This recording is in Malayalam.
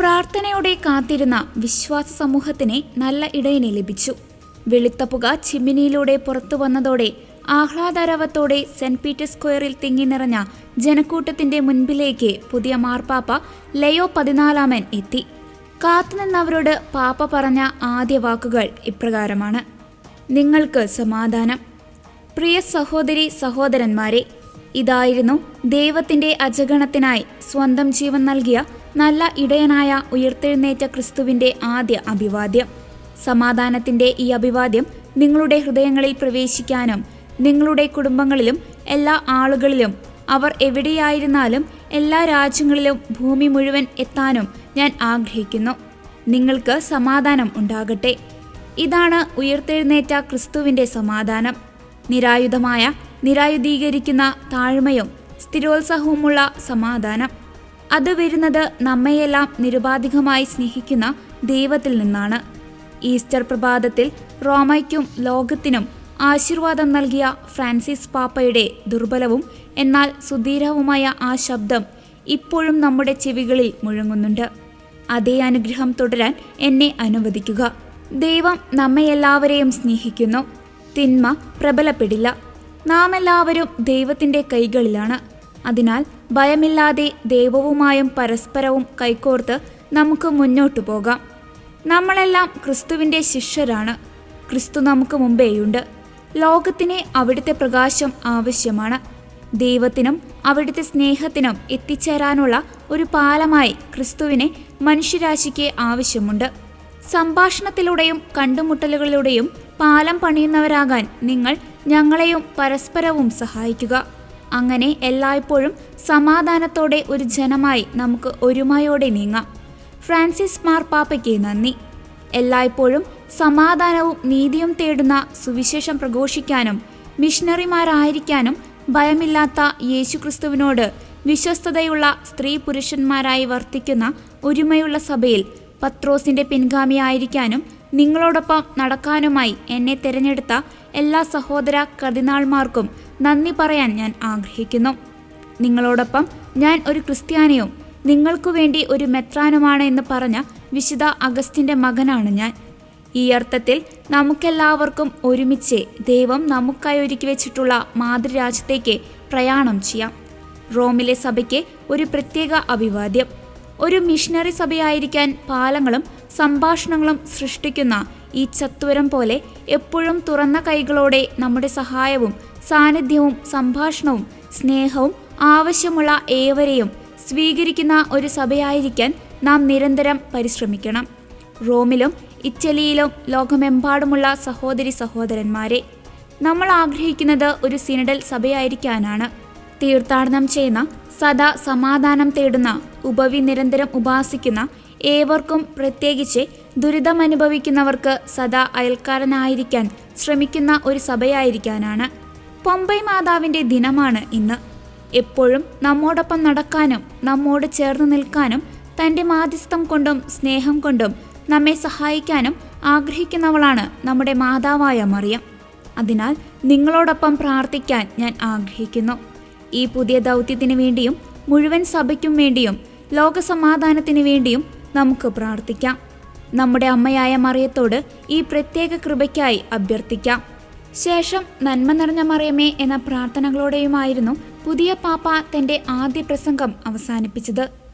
പ്രാർത്ഥനയോടെ കാത്തിരുന്ന വിശ്വാസ സമൂഹത്തിന് നല്ല ഇടയനെ ലഭിച്ചു. വെളുത്ത പുക ചിമ്മിനിയിലൂടെ പുറത്തു വന്നതോടെ ആഹ്ലാദരവത്തോടെ സെന്റ് പീറ്റേഴ്സ് സ്ക്വയറിൽ തിങ്ങി നിറഞ്ഞ ജനക്കൂട്ടത്തിന്റെ മുൻപിലേക്ക് പുതിയ മാർപ്പാപ്പ ലയോ പതിനാലാമൻ എത്തി. കാത്തുനിന്നവരോട് പാപ്പ പറഞ്ഞ ആദ്യ വാക്കുകൾ ഇപ്രകാരമാണ്. നിങ്ങൾക്ക് സമാധാനം. പ്രിയ സഹോദരി സഹോദരന്മാരെ ഇതായിരുന്നു ദൈവത്തിന്റെ അജഗണത്തിനായി സ്വന്തം ജീവൻ നൽകിയ നല്ല ഇടയനായ ഉയർത്തെഴുന്നേറ്റ ക്രിസ്തുവിന്റെ ആദ്യ അഭിവാദ്യം. സമാധാനത്തിന്റെ ഈ അഭിവാദ്യം നിങ്ങളുടെ ഹൃദയങ്ങളിൽ പ്രവേശിക്കാനും നിങ്ങളുടെ കുടുംബങ്ങളിലും എല്ലാ ആളുകളിലും അവർ എവിടെയായിരുന്നാലും എല്ലാ രാജ്യങ്ങളിലും ഭൂമി മുഴുവൻ എത്താനും ഞാൻ ആഗ്രഹിക്കുന്നു. നിങ്ങൾക്ക് സമാധാനം ഉണ്ടാകട്ടെ. ഇതാണ് ഉയർത്തെഴുന്നേറ്റ ക്രിസ്തുവിന്റെ സമാധാനം. നിരായുധമായ നിരായുധീകരിക്കുന്ന താഴ്മയും സ്ഥിരോത്സാഹവുമുള്ള സമാധാനം. അത് വരുന്നത് നമ്മയെല്ലാം നിരുപാധികമായി സ്നേഹിക്കുന്ന ദൈവത്തിൽ നിന്നാണ്. ഈസ്റ്റർ പ്രഭാതത്തിൽ റോമയ്ക്കും ലോകത്തിനും ആശീർവാദം നൽകിയ ഫ്രാൻസിസ് പാപ്പയുടെ ദുർബലവും എന്നാൽ സുധീരവുമായ ആ ശബ്ദം ഇപ്പോഴും നമ്മുടെ ചെവികളിൽ മുഴങ്ങുന്നുണ്ട്. അതേ അനുഗ്രഹം തുടരാൻ എന്നെ അനുവദിക്കുക. ദൈവം നമ്മയെല്ലാവരെയും സ്നേഹിക്കുന്നു. തിന്മ പ്രബലപ്പെടില്ല. നാം എല്ലാവരും ദൈവത്തിന്റെ കൈകളിലാണ്. അതിനാൽ ഭയമില്ലാതെ ദൈവവുമായും പരസ്പരവും കൈകോർത്ത് നമുക്ക് മുന്നോട്ടു പോകാം. നമ്മളെല്ലാം ക്രിസ്തുവിന്റെ ശിഷ്യരാണ്. ക്രിസ്തു നമുക്ക് മുമ്പേയുണ്ട്. ലോകത്തിന് അവിടുത്തെ പ്രകാശം ആവശ്യമാണ്. ദൈവത്തിനും അവിടുത്തെ സ്നേഹത്തിനും എത്തിച്ചേരാനുള്ള ഒരു പാലമായി ക്രിസ്തുവിനെ മനുഷ്യരാശിക്ക് ആവശ്യമുണ്ട്. സംഭാഷണത്തിലൂടെയും കണ്ടുമുട്ടലുകളിലൂടെയും പാലം പണിയുന്നവരാകാൻ നിങ്ങൾ ഞങ്ങളെയും പരസ്പരവും സഹായിക്കുക. അങ്ങനെ എല്ലായ്പ്പോഴും സമാധാനത്തോടെ ഒരു ജനമായി നമുക്ക് ഒരുമയോടെ നീങ്ങാം. ഫ്രാൻസിസ് മാർപ്പാപ്പയ്ക്ക് നന്ദി. എല്ലായ്പ്പോഴും സമാധാനവും നീതിയും തേടുന്ന സുവിശേഷം പ്രഘോഷിക്കാനും മിഷണറിമാരായിരിക്കാനും ഭയമില്ലാത്ത യേശുക്രിസ്തുവിനോട് വിശ്വസ്തതയുള്ള സ്ത്രീ പുരുഷന്മാരായി വർത്തിക്കുന്ന ഒരുമയുള്ള സഭയിൽ പത്രോസിന്റെ പിൻഗാമിയായിരിക്കാനും നിങ്ങളോടൊപ്പം നടക്കാനുമായി എന്നെ തിരഞ്ഞെടുത്ത എല്ലാ സഹോദര കർദിനാൾമാർക്കും നന്ദി പറയാൻ ഞാൻ ആഗ്രഹിക്കുന്നു. നിങ്ങളോടൊപ്പം ഞാൻ ഒരു ക്രിസ്ത്യാനിയും നിങ്ങൾക്കു വേണ്ടി ഒരു മെത്രാനുമാണ് എന്ന് പറഞ്ഞ വിശുദ്ധ അഗസ്റ്റിന്റെ മകനാണ് ഞാൻ. ഈ അർത്ഥത്തിൽ നമുക്കെല്ലാവർക്കും ഒരുമിച്ച് ദൈവം നമുക്കായി ഒരുക്കി വെച്ചിട്ടുള്ള മാതൃരാജ്യത്തേക്ക് പ്രയാണം ചെയ്യാം. റോമിലെ സഭയ്ക്ക് ഒരു പ്രത്യേക അഭിവാദ്യം. ഒരു മിഷണറി സഭയായിരിക്കാൻ പാലങ്ങളും സംഭാഷണങ്ങളും സൃഷ്ടിക്കുന്ന ഈ ചത്വരം പോലെ എപ്പോഴും തുറന്ന കൈകളോടെ നമ്മുടെ സഹായവും സാന്നിധ്യവും സംഭാഷണവും സ്നേഹവും ആവശ്യമുള്ള ഏവരെയും സ്വീകരിക്കുന്ന ഒരു സഭയായിരിക്കാൻ നാം നിരന്തരം പരിശ്രമിക്കണം. റോമിലും ഇറ്റലിയിലും ലോകമെമ്പാടുമുള്ള സഹോദരി സഹോദരന്മാരെ നമ്മൾ ആഗ്രഹിക്കുന്നത് ഒരു സിനഡൽ സഭയായിരിക്കാനാണ്. തീർത്ഥാടനം ചെയ്യുന്ന സദാ സമാധാനം തേടുന്ന ഉപവി നിരന്തരം ഉപാസിക്കുന്ന ഏവർക്കും പ്രത്യേകിച്ച് ദുരിതമനുഭവിക്കുന്നവർക്ക് സദാ അയൽക്കാരനായിരിക്കാൻ ശ്രമിക്കുന്ന ഒരു സഭയായിരിക്കാനാണ്. പൊമ്പൈ മാതാവിന്റെ ദിനമാണ് ഇന്ന്. എപ്പോഴും നമ്മോടൊപ്പം നടക്കാനും നമ്മോട് ചേർന്ന് നിൽക്കാനും തന്റെ മാധ്യസ്ഥം കൊണ്ടും സ്നേഹം കൊണ്ടും നമ്മെ സഹായിക്കാനും ആഗ്രഹിക്കുന്നവളാണ് നമ്മുടെ മാതാവായ മറിയം. അതിനാൽ നിങ്ങളോടൊപ്പം പ്രാർത്ഥിക്കാൻ ഞാൻ ആഗ്രഹിക്കുന്നു. ഈ പുതിയ ദൗത്യത്തിന് വേണ്ടിയും മുഴുവൻ സഭയ്ക്കും വേണ്ടിയും ലോകസമാധാനത്തിന് വേണ്ടിയും നമുക്ക് പ്രാർത്ഥിക്കാം. നമ്മുടെ അമ്മയായ മറിയത്തോട് ഈ പ്രത്യേക കൃപയ്ക്കായി അഭ്യർത്ഥിക്കാം. ശേഷം നന്മ നിറഞ്ഞ മറിയമേ എന്ന പ്രാർത്ഥനകളോടെയുമായിരുന്നു പുതിയ പാപ്പ തന്റെ ആദ്യ പ്രസംഗം അവസാനിപ്പിച്ചത്.